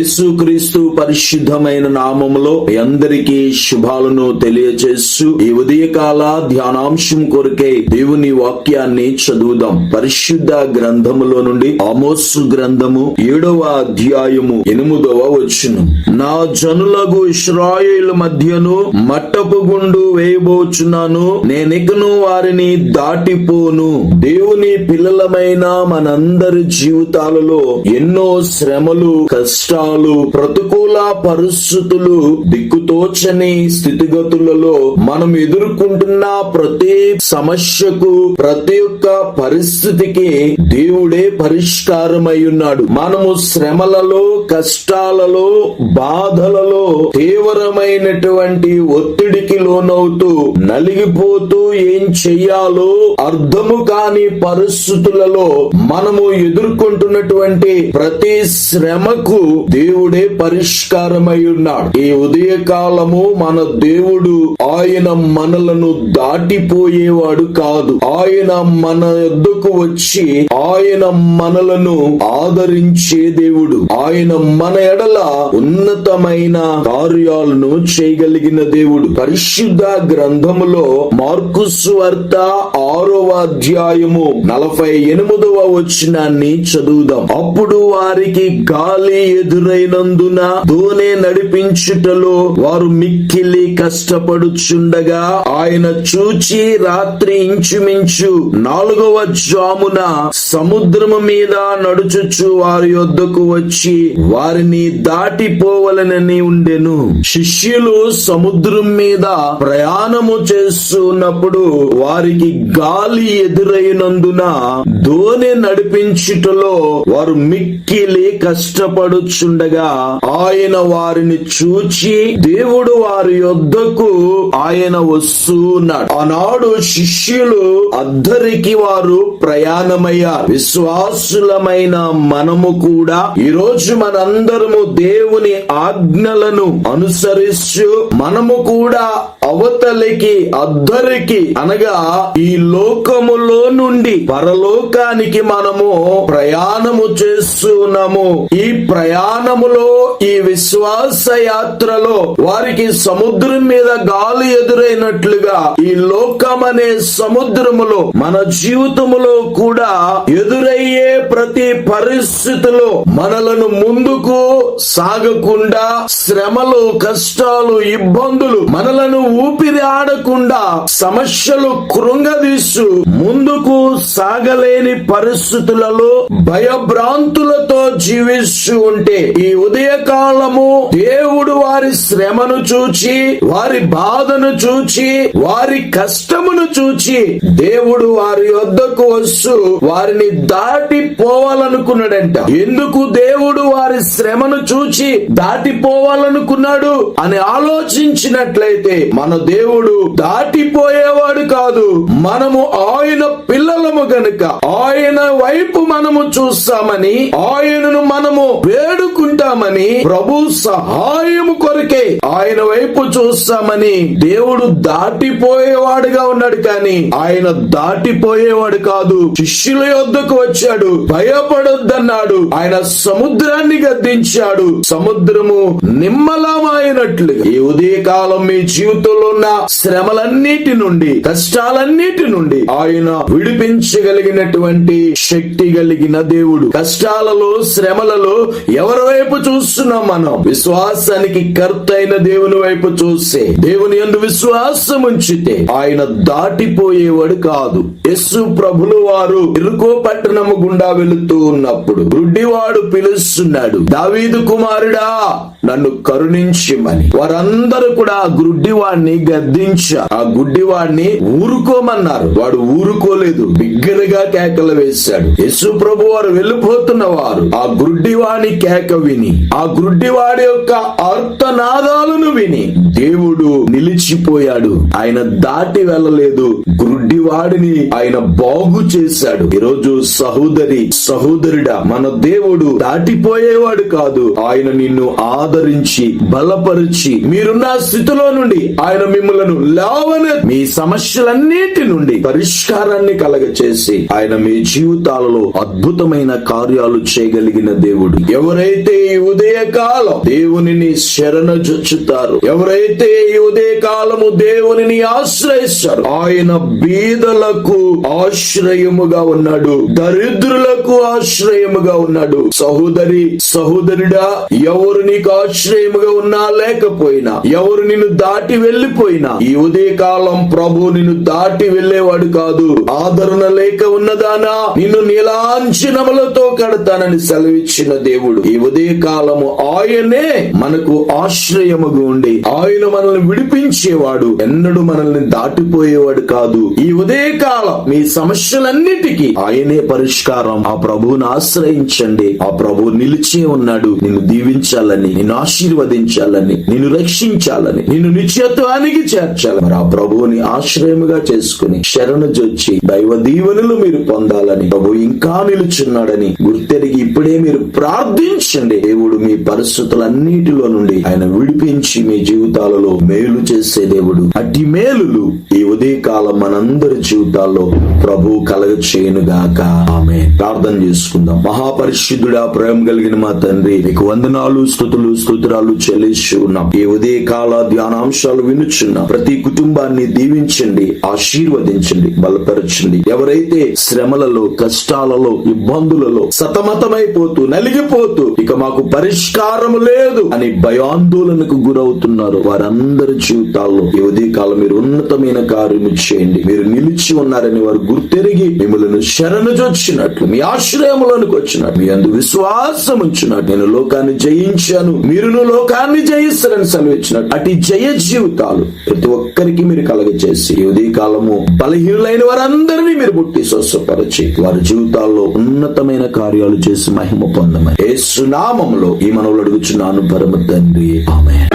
యేసుక్రీస్తు పరిశుద్ధమైన నామములో మీ అందరికీ శుభాలను తెలియజేస్తూ ఈ ఉదయకాల ధ్యానాంశం కొరకే దేవుని వాక్యాన్ని చదువుదాం. పరిశుద్ధ గ్రంథములో నుండి ఆమోసు గ్రంథము ఏడవ అధ్యాయము ఎనిమిదవ వచ్చును నా జనులకు ఇస్రాయిల్ మధ్యను మట్టపు గుండు వేయబోచున్నాను. నేనికను వారిని దాటిపోను. దేవుని పిల్లలమైన మనందరి జీవితాలలో ఎన్నో శ్రమలు కష్టాలు ప్రతికూల పరిస్థితులు దిక్కుతోచని స్థితిగతులలో మనం ఎదుర్కొంటున్న ప్రతి సమస్యకు ప్రతి ఒక్క పరిస్థితికి దేవుడే పరిష్కారమై ఉన్నాడు. మనము శ్రమలలో కష్టాలలో బాధలలో తీవ్రమైనటువంటి ఒత్తిడికి లోనవుతూ నలిగిపోతూ ఏం చెయ్యాలో అర్థము కాని పరిస్థితులలో మనము ఎదుర్కొంటున్నటువంటి ప్రతి శ్రమకు దేవుడే పరిష్కారమై ఉన్నాడు. ఈ ఉదయ కాలము మన దేవుడు ఆయన మనలను దాటిపోయేవాడు కాదు. ఆయన మన యొద్దకు వచ్చి ఆయన మనలను ఆదరించే దేవుడు. ఆయన మన ఎడల ఉన్నతమైన కార్యాలను చేయగలిగిన దేవుడు. పరిశుద్ధ గ్రంథములో మార్కు సువార్త ఆరవ అధ్యాయము నలభై ఎనిమిదవ వచనాన్ని చదువుదాం. అప్పుడు వారికి గాలి ఎదురు ఎదురైనందున దోనే నడిపించుటలో వారు మిక్కిలి కష్టపడుచుండగా ఆయన చూచి రాత్రి ఇంచుమించు నాలుగవ జామున సముద్రము మీద నడుచుచు వారి యొద్దకు వచ్చి వారిని దాటిపోవలనని ఉండెను. శిష్యులు సముద్రం మీద ప్రయాణము చేస్తున్నప్పుడు వారికి గాలి ఎదురైనందున దోణి నడిపించుటలో వారు మిక్కిలి కష్టపడుచుండగా ఆయన వారిని చూచి దేవుడు వారి యొద్దకు ఆయన వస్తున్నాడు. ఆనాడు శిష్యులు అద్దరికి వారు ప్రయాణమయ్యారు. విశ్వాసులమైన మనము కూడా ఈ రోజు మనందరము దేవుని ఆజ్ఞలను అనుసరిస్తూ మనము కూడా అవతలికి అద్దరికి అనగా ఈ లోకములో నుండి పరలోకానికి మనము ప్రయాణము చేస్తున్నాము. ఈ ప్రయాణములో ఈ విశ్వాస యాత్రలో వారికి సముద్రం మీద గాలి ఎదురైనట్లుగా ఈ లోకం అనే సముద్రములో మన జీవితములో కూడా ఎదురయ్యే ప్రతి పరిస్థితిలో మనలను ముందుకు సాగకుండా శ్రమలు కష్టాలు ఇబ్బందులు మనలను ఊపిరి ఆడకుండా సమస్యలు కృంగదీసు ముందుకు సాగలేని పరిస్థితులలో భయభ్రాంతులతో జీవిస్తూ ఉంటే ఈ ఉదయకాలము దేవుడు వారి శ్రమను చూచి వారి బాధను చూచి వారి కష్టమును చూచి దేవుడు వారి వద్దకు వస్తూ వారిని దాటి పోవాలనుకున్నాడంట ఎందుకు దేవుడు వారి శ్రమను చూచి దాటిపోవాలనుకున్నాడు అని ఆలోచించినట్లయితే మన దేవుడు దాటిపోయేవాడు కాదు. మనము ఆయన పిల్లలము గనుక ఆయన వైపు మనము చూస్తామని ఆయనను మనము వేడుకుంటామని ప్రభు సహాయము కొరకే ఆయన వైపు చూస్తామని దేవుడు దాటిపోయేవాడుగా ఉన్నాడు కానీ ఆయన దాటిపోయేవాడు కాదు. శిష్యుల యొద్దకు వచ్చాడు. భయపడొద్దన్నాడు. ఆయన సముద్రాన్ని గద్దించాడు. సముద్రము నిమ్మలమైనట్లు ఈ ఉదయకాలం మీ జీవితంలో ఉన్న శ్రమలన్నిటి నుండి కష్టాలన్నిటి నుండి ఆయన విడిపించగలిగినటువంటి శక్తి కలిగిన దేవుడు. కష్టాలలో శ్రమలలో ఎవరు వైపు చూస్తున్నాం మనం. విశ్వాసానికి కర్త అయిన దేవుని వైపు చూస్తే దేవుని ఎందు విశ్వాసం ఉంచితే ఆయన దాటిపోయేవాడు కాదు. యస్సు ప్రభులు వారు ఇరుకో పట్టణము గుండా వెళుతూ ఉన్నప్పుడు గుడ్డివాడు పిలుస్తున్నాడు దావీదు కుమారుడా నన్ను కరుణించమని. వారందరూ కూడా ఆ గుడ్డివాడిని గద్దించారు. ఆ గుడ్డివాడిని ఊరుకోమన్నారు. వాడు ఊరుకోలేదు బిగ్గరగా కేకలు వేశాడు. యశు ప్రభు వారు వెళ్ళిపోతున్న వారు ఆ గుడ్డివాణి కేక విని. ఆ గుడ్డి గుడ్డివాడి యొక్క అర్థనాదాలను విని దేవుడు నిలిచిపోయాడు. ఆయన దాటి వెళ్ళలేదు. గుడ్డివాడిని ఆయన బాగు చేశాడు. ఈరోజు సహోదరి సహోదరుడా మన దేవుడు దాటిపోయేవాడు కాదు. ఆయన నిన్ను ఆదరించి బలపరిచి మీరున్న స్థితిలో నుండి ఆయన మిమ్మలను లేవనే మీ సమస్యలన్నిటి నుండి పరిష్కారాన్ని కలగచేసి ఆయన మీ జీవితాలలో అద్భుతమైన కార్యాలు చేయగలిగిన దేవుడు. ఎవరైతే ఈ ఉదయ కాలం దేవునిని శరణ జొచ్చుతారు ఎవరైతే ఈ ఉదయ కాలము దేవునిని ఆశ్రయిస్తారు ఆయన బీదలకు ఆశ్రయముగా ఉన్నాడు. దరిద్రులకు ఆశ్రయముగా ఉన్నాడు. సహోదరి సహోదరుడా ఎవరు నీకు ఆశ్రయముగా ఉన్నా లేకపోయినా ఎవరు నిన్ను దాటి వెళ్ళిపోయినా ఈ ఉదయ కాలం ప్రభు నిన్ను దాటి వెళ్ళేవాడు కాదు. ఆదరణ లేక ఉన్నదానా నిన్ను నీలాంఛనములతో కడతానని సెలవిచ్చిన దేవుడు. ఈ ఉదయ కాలము ఆయనే మనకు ఆశ్రయముగా ఉండి ఆయన మనల్ని విడిపించేవాడు. ఎన్నడూ మనల్ని దాటిపోయేవాడు కాదు. ఈ ఉదయ కాలం మీ సమస్యలన్నిటికీ ఆయనే పరిష్కారం. ఆ ప్రభువుని ఆశ్రయించండి. ఆ ప్రభు నిలిచే ఉన్నాడు. నిన్ను దీవించాలని నిన్ను ఆశీర్వదించాలని నిన్ను రక్షించాలని నిన్ను నిశ్చత్వానికి చేర్చాలని. మరి ఆ ప్రభువుని ఆశ్రయముగా చేసుకుని శరణు జొచ్చి దైవ దీవెనలు మీరు పొందాలని ప్రభు ఇంకా నిలుచున్నాడని గుర్తెరిగి ఇప్పుడే మీరు ప్రార్థించండి. దేవుడు మీ పరిస్థితులన్నిటిలో నుండి ఆయన విడిపించి మీ జీవితాలలో మేలు చేసే దేవుడు. అట్టి మేలులు ఈ ఉదయకాలం మనందరి జీవితాల్లో ప్రభు కలగ చేయనుగాక ఆమె ప్రార్థన చేసుకుందాం. మహాపరిశుద్ధుడా ప్రేమ కలిగిన మా తండ్రి నీకు వందనాలు స్థుతులు స్తోత్రాలు చెల్లిస్తున్నాం ఈ ఉదయ కాల ధ్యానాంశాలు వినుచున్నా. ప్రతి కుటుంబాన్ని దీవించండి ఆశీర్వదించండి బలపరచండి. ఎవరైతే శ్రమలలో కష్టాలలో ఇబ్బందులలో సతమతమైపోతూ నలిగిపోతూ ఇక మాకు పరిష్కారం లేదు అని భయాందోళనకు గురవుతున్నారు వారందరి జీవితాల్లో ఈ ఉదయకాలం మీరు ఉన్నతమైన కార్యము చేయండి. మీరు నిలిచి ఉన్నారని వారు గుర్తెరిగి మిమ్మల్ని శరణు చొచ్చినట్లు మీ ఆశ్రయములోనికి వచ్చినట్టు మీ అందు విశ్వాసం ఉంచినట్టు నేను లోకాన్ని జయించాను మీరును లోకాన్ని జయిస్తారని సెలవిచ్చినట్టు అటు జయ జీవితాలు ప్రతి ఒక్కరికి మీరు కలగజేసి ఉదయ కాలము బలహీనులైన వారందరినీ మీరు పుట్టి స్వస్థపరచి వారి జీవితాల్లో ఉన్నతమైన కార్యాలు చేసి మహిమ పొందమని. ఏ సునామంలో ఈ మనవులు అడుగుచున్నాను పరమ తండ్రి. ఆమె